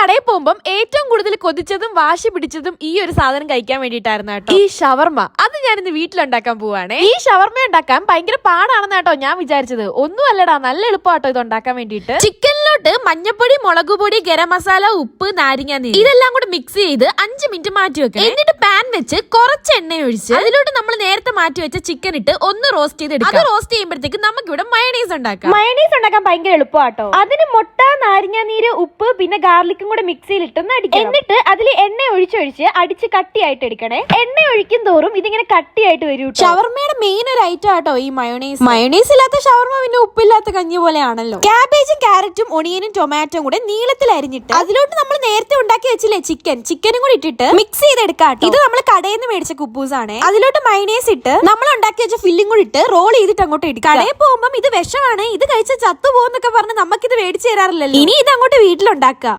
കടയിൽ പോകുമ്പോൾ ഏറ്റവും കൂടുതൽ കൊതിച്ചതും വാശി പിടിച്ചതും ഈ ഒരു സാധനം കഴിക്കാൻ വേണ്ടിയിട്ടായിരുന്നു കേട്ടോ. ഈ ഷവർമ. അത് ഞാൻ ഇന്ന് വീട്ടിലുണ്ടാക്കാൻ പോവാണ്. ഈ ഷവർമ ഉണ്ടാക്കാൻ ഭയങ്കര പാടാണെന്ന് കേട്ടോ ഞാൻ വിചാരിച്ചത്. ഒന്നും അല്ലടാ നല്ല എളുപ്പമാട്ടോ ഇത് ഉണ്ടാക്കാൻ വേണ്ടിയിട്ട്. ചിക്കനിലോട്ട് മഞ്ഞപ്പൊടി മുളക് പൊടി ഗരം മസാല ഉപ്പ് നാരങ്ങ നീര്. ഇതെല്ലാം കൂടെ മിക്സ് ചെയ്ത് അഞ്ച് മിനിറ്റ് മാറ്റി വെക്കാം എന്നിട്ട് വെച്ച് കുറച്ച് എണ്ണ ഒഴിച്ച് അതിലോട്ട് നമ്മൾ നേരത്തെ മാറ്റി വെച്ച ചിക്കൻ ഇട്ട് ഒന്ന് റോസ്റ്റ് ചെയ്ത് അത് റോസ്റ്റ് ചെയ്യുമ്പോഴത്തേക്ക് നമുക്ക് ഇവിടെ മയണീസ് ഉണ്ടാക്കാം. മയണീസ് ഉണ്ടാക്കാൻ ഭയങ്കര എളുപ്പമാട്ടോ. അതിന് മുട്ട നാരങ്ങ നീര് ഉപ്പ് പിന്നെ ഗാർലിക്കും കൂടെ മിക്സിയിൽ ഇട്ടൊന്ന് അടിക്കാം എന്നിട്ട് അതിൽ എണ്ണ ഒഴിച്ചൊഴിച്ച് അടിച്ച് കട്ടിയായിട്ട് എടുക്കണേ. എണ്ണ ഒഴിക്കും തോറും ഇതിങ്ങനെ കട്ടിയായിട്ട് വരും. ഷവർമയുടെ മെയിൻ ഒരു ഐറ്റം ആട്ടോ ഈ മയോണൈസ് മയോണൈസ് ഇല്ലാത്ത ഷവർമ പിന്നെ ഉപ്പില്ലാത്ത കഞ്ഞി പോലെയാണല്ലോ. ക്യാബേജും ക്യാരറ്റും ഒണിയനും ടൊമാറ്റോയും കൂടെ നീളത്തിൽ അരിഞ്ഞിട്ട് അതിലോട്ട് നമ്മൾ നേരത്തെ ഉണ്ടാക്കി വെച്ചില്ലേ ചിക്കൻ ചിക്കനും കൂടി ഇട്ടിട്ട് മിക്സ് ചെയ്തെടുക്കാം ഇത് നമ്മൾ കടയിൽ നിന്ന് മേടിച്ച കുപ്പൂസാണ് അതിലോട്ട് മൈനേസ് ഇട്ട് നമ്മൾ ഉണ്ടാക്കി വെച്ച ഫില്ലിംഗ് കൂടി ഇട്ട് റോൾ ചെയ്തിട്ട് അങ്ങോട്ട് ഇടും കടയിൽ പോകുമ്പോൾ ഇത് വിഷമാണ് ഇത് കഴിച്ച ചത്തു പോകുന്നൊക്കെ പറഞ്ഞ് നമുക്കിത് മേടിച്ചു തരാറില്ലല്ലോ. ഇനി ഇത് അങ്ങോട്ട് വീട്ടിലുണ്ടാക്കുക.